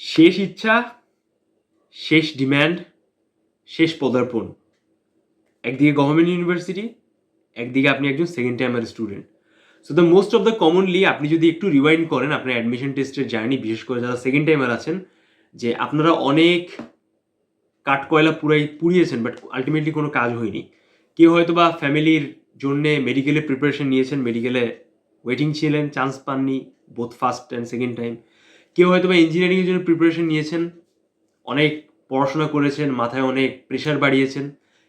শেষ ইচ্ছা, শেষ ডিম্যান্ড, শেষ পদার্পণ। একদিকে গভর্নমেন্ট ইউনিভার্সিটি, একদিকে আপনি একজন second timer student so the most of the commonly আপনি যদি একটু রিওয়াইন্ড করেন আপনার অ্যাডমিশন টেস্টের জার্নি বিশেষ করে যারা সেকেন্ড টাইমার আছেন, যে আপনারা অনেক কাঠ কয়লা পুরাই পুড়িয়েছেন বাট আলটিমেটলি কোনো কাজ হয়নি। কেউ হয়তো বা ফ্যামিলির জন্যে মেডিকেলে প্রিপারেশন নিয়েছেন মেডিকেলে ওয়েটিং ছিলেন চান্স পাননি both first and second time কেউ হয়তো বা ইঞ্জিনিয়ারিংয়ের জন্য প্রিপারেশন নিয়েছেন, অনেক পড়াশোনা করেছেন, মাথায় অনেক প্রেশার বাড়িয়েছেন,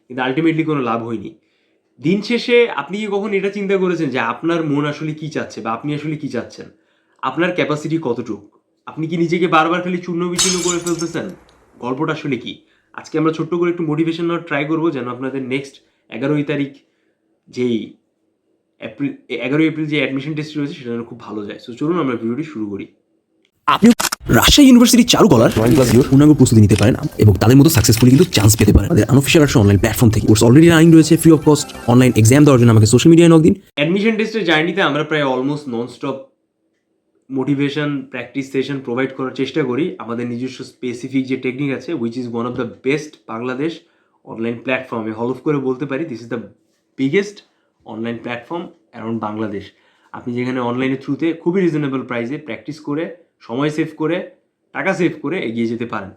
কিন্তু আলটিমেটলি কোনো লাভ হয়নি। দিন শেষে আপনি কি কখন এটা চিন্তা করেছেন যে আপনার মন আসলে কি চাচ্ছে বা আপনি আসলে কি চাচ্ছেন? আপনার ক্যাপাসিটি কতটুকু? আপনি কি নিজেকে বারবার খালি চূর্ণ বিচূর্ণ করে ফেলতেছেন? গল্পটা আসলে কি? আজকে আমরা ছোট্ট করে একটু মোটিভেশন নেওয়ার ট্রাই করব যেন আপনাদের নেক্সট এগারোই তারিখ যেই এপ্রিল এগারোই এপ্রিল যে অ্যাডমিশন টেস্ট রয়েছে সেটা যেন খুব ভালো যায়। সো চলুন আমরা ভিডিওটি শুরু করি। আপনি রাজশাহী ইউনিভার্সিটি চারু কলার ড্রয়িং ক্লাস ভিডিওর পূর্ণাঙ্গ প্রস্তুতি নিতে পারেন এবং তাদের মতো সাকসেসফুলি কিন্তু চান্স পেতে পারেন। আমাদের আনঅফিসিয়াল একটা অনলাইন প্ল্যাটফর্ম থেকে কোর্স অলরেডি রানিং রয়েছে free of cost online exam দেওয়ার জন্য আমাকে সোশ্যাল মিডিয়ায় নক দিন। অ্যাডমিশন টেস্টের জার্নিতে আমরা প্রায় almost non stop motivation practice session provide করার চেষ্টা করি। আমাদের নিজস্ব স্পেসিফিক যে টেকনিক আছে which is one of the best Bangladesh online প্ল্যাটফর্মে হলফ করে বলতে পারি this is the biggest online platform around Bangladesh আপনি যেখানে অনলাইনের থ্রুতে খুবই রিজনেবল প্রাইসে প্র্যাকটিস করে সময় সেভ করে, টাকা সেভ করে এগিয়ে যেতে পারেন।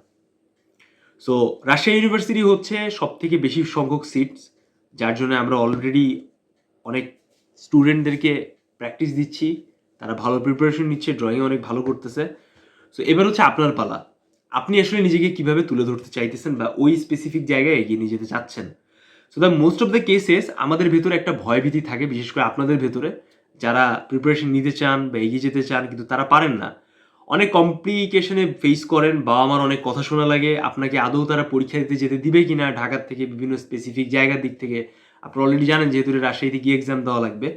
সো রাজশাহী ইউনিভার্সিটি হচ্ছে সব থেকে বেশি সংখ্যক সিটস যার জন্য আমরা অলরেডি অনেক স্টুডেন্টদেরকে প্র্যাকটিস দিচ্ছি। তারা ভালো প্রিপারেশন নিচ্ছে ড্রয়িং অনেক ভালো করতেছে। সো এবার হচ্ছে আপনার পালা। আপনি আসলে নিজেকে কীভাবে তুলে ধরতে চাইতেছেন বা ওই স্পেসিফিক জায়গায় এগিয়ে নিয়ে যেতে চাচ্ছেন? So the most of the cases আমাদের ভেতরে একটা ভয়ভীতি থাকে, বিশেষ করে আপনাদের ভেতরে। যারা প্রিপারেশন নিতে চান বা এগিয়ে যেতে চান, কিন্তু তারা পারেন না। অনেক কমপ্লিকেশনে ফেস করেন, বাবা মার অনেক কথা শোনা লাগে, আপনাকে আদৌ তারা পরীক্ষা দিতে যেতে দিবে কিনা ঢাকার থেকে বিভিন্ন স্পেসিফিক জায়গার দিক থেকে, আপনারা অলরেডি জানেন যেহেতু এটা রাজশাহীতে গিয়ে এক্সাম দেওয়া লাগবে।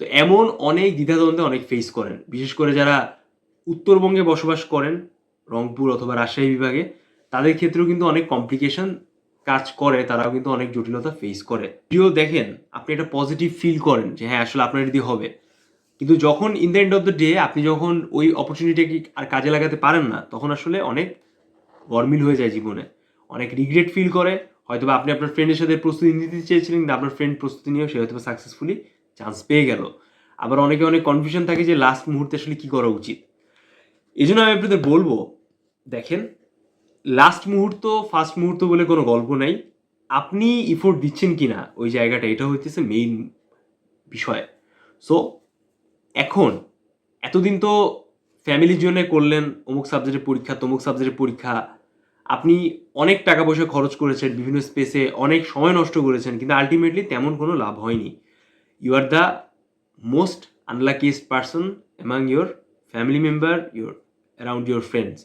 তো এমন অনেক দ্বিধাদ্বন্দ্বে অনেক ফেস করেন, বিশেষ করে যারা উত্তরবঙ্গে বসবাস করেন, রংপুর অথবা রাজশাহী বিভাগে, তাদের ক্ষেত্রেও কিন্তু অনেক কমপ্লিকেশন কাজ করে, তারাও কিন্তু অনেক জটিলতা ফেস করে। যদিও দেখেন, আপনি একটা পজিটিভ ফিল করেন যে হ্যাঁ আসলে আপনার যদি হবে। কিন্তু যখন in the end of the day আপনি যখন ওই অপরচুনিটিকে আর কাজে লাগাতে পারেন না, তখন আসলে অনেক গরমিল হয়ে যায় জীবনে। অনেক রিগ্রেট ফিল করে। হয়তো বা আপনি আপনার ফ্রেন্ডের সাথে প্রস্তুতি নিতে চেয়েছিলেন, কিন্তু আপনার ফ্রেন্ড প্রস্তুতি নিয়েও সে হয়তো সাকসেসফুলি চান্স পেয়ে গেল। আবার অনেকে অনেক কনফিউশন থাকে যে লাস্ট মুহূর্তে আসলে কী করা উচিত। এই জন্য আমি আপনাদের বলব, দেখেন লাস্ট মুহূর্ত ফার্স্ট মুহূর্ত বলে কোনো গল্প নাই। আপনি ইফোর্ট দিচ্ছেন কি না ওই জায়গাটা, এটা হইতেছে মেইন বিষয়। সো এখন, এতদিন তো ফ্যামিলির জন্য করলেন অমুক সাবজেক্টের পরীক্ষা, তমুক সাবজেক্টের পরীক্ষা। আপনি অনেক টাকা পয়সা খরচ করেছেন, বিভিন্ন স্পেসে অনেক সময় নষ্ট করেছেন, কিন্তু আলটিমেটলি তেমন কোনো লাভ হয়নি। You are the most unluckiest person among your family member your around your friends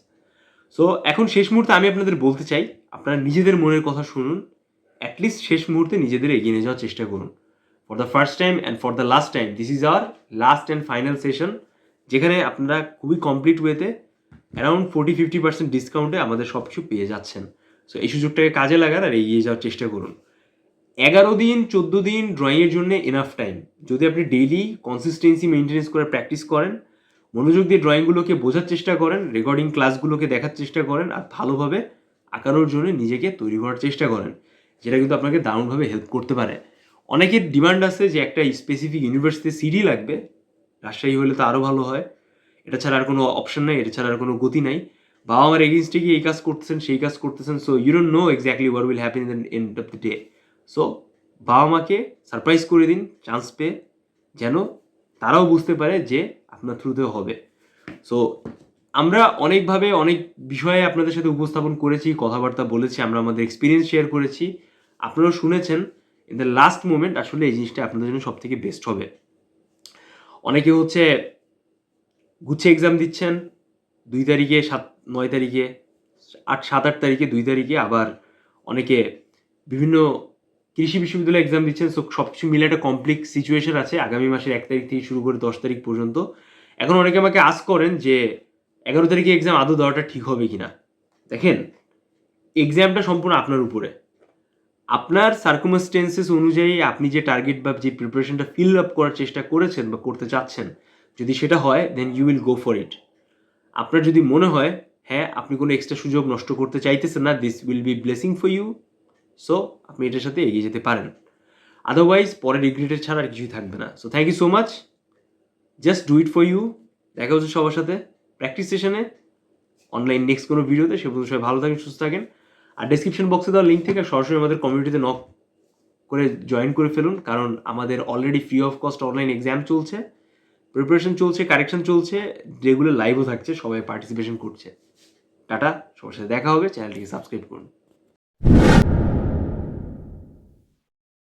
so এখন শেষ মুহূর্তে আমি আপনাদের বলতে চাই, আপনারা নিজেদের মনের কথা শুনুন অ্যাটলিস্ট শেষ মুহূর্তে নিজেদের এগিয়ে নিয়ে যাওয়ার চেষ্টা করুন। For the first time and for the last time this is our last and final session যেখানে আপনারা খুবই কমপ্লিট ওয়েতে অ্যারাউন্ড ফোর্টি ফিফটি পার্সেন্ট ডিসকাউন্টে আমাদের সব কিছু পেয়ে যাচ্ছেন। সো এই সুযোগটাকে কাজে লাগান আর এগিয়ে যাওয়ার চেষ্টা করুন। এগারো দিন, চোদ্দ দিন ড্রয়িংয়ের জন্য এনাফ টাইম যদি আপনি ডেইলি কনসিস্টেন্সি মেনটেনেন্স করে প্র্যাকটিস করেন, মনোযোগ দিয়ে ড্রয়িংগুলোকে বোঝার চেষ্টা করেন রেকর্ডিং ক্লাসগুলোকে দেখার চেষ্টা করেন, আর ভালোভাবে আঁকানোর জন্য নিজেকে তৈরি করার চেষ্টা করেন, যেটা কিন্তু আপনাকে দারুণভাবে হেল্প করতে পারে। অনেকের ডিমান্ড আছে যে একটা স্পেসিফিক ইউনিভার্সিটি সিডি লাগবে, রাজশাহী হলে তো আরও ভালো হয়। এটা ছাড়া আর কোনো অপশন নাই, এটা ছাড়া আর কোনো গতি নাই। বাবা মার এগেনস্টে গিয়ে এই কাজ করতেছেন, সেই কাজ করতেছেন so you don't know exactly what will happen in end of the day so বাবা মাকে সারপ্রাইজ করে দিন চান্স পেয়ে, যেন তারাও বুঝতে পারে যে আপনার থ্রুতেও হবে। সো আমরা অনেকভাবে অনেক বিষয়ে আপনাদের সাথে উপস্থাপন করেছি, কথাবার্তা বলেছি, আমরা আমাদের এক্সপিরিয়েন্স শেয়ার করেছি। আপনারাও শুনেছেন ইন দ্য লাস্ট মোমেন্ট আসলে এই জিনিসটা আপনাদের জন্য সব থেকে বেস্ট হবে। অনেকে হচ্ছে গুচ্ছে এক্সাম দিচ্ছেন, দুই তারিখে সাত, নয় তারিখে, আট, সাত, আট তারিখে, দুই তারিখে আবার অনেকে বিভিন্ন কৃষি বিশ্ববিদ্যালয়ে এক্সাম দিচ্ছেন সো সব কিছু মিলে একটা কমপ্লেক্স সিচুয়েশন আছে। আগামী মাসের এক তারিখ থেকে শুরু করে দশ তারিখ পর্যন্ত। এখন অনেকে আমাকে আস করেন যে, এগারো তারিখে এক্সাম আদৌ দেওয়াটা ঠিক হবে কি না দেখেন এক্সামটা সম্পূর্ণ আপনার উপরে। আপনার সার্কুমাস্টেন্সেস অনুযায়ী আপনি যে টার্গেট বা যে প্রিপারেশনটা ফিল আপ করার চেষ্টা করেছেন বা করতে চাচ্ছেন, যদি সেটা হয় then you will go for it আপনার যদি মনে হয় হ্যাঁ আপনি কোনো এক্সট্রা সুযোগ নষ্ট করতে চাইতেছেন না this will be blessing for you so আপনি এটার সাথে এগিয়ে যেতে পারেন। আদারওয়াইজ পরে রিগ্রেটের ছাড়া আর কিছুই থাকবে না। So thank you so much just do it for you দেখা হচ্ছে সবার সাথে প্র্যাকটিস সেশনে অনলাইন নেক্সট কোনো ভিডিওতে সে পর্যন্ত সবাই ভালো থাকেন, সুস্থ থাকেন। আর ডিসক্রিপশন বক্সে দেওয়া লিঙ্ক থেকে সরাসরি আমাদের কমিউনিটিতে নক করে জয়েন করে ফেলুন, কারণ আমাদের already free of cost online exam চলছে প্রিপারেশন চলছে কারেকশন চলছে, যেগুলো লাইভও থাকছে, সবাই পার্টিসিপেশন করছে। টাটা, সবার সাথে দেখা হবে চ্যানেলটিকে সাবস্ক্রাইব করুন।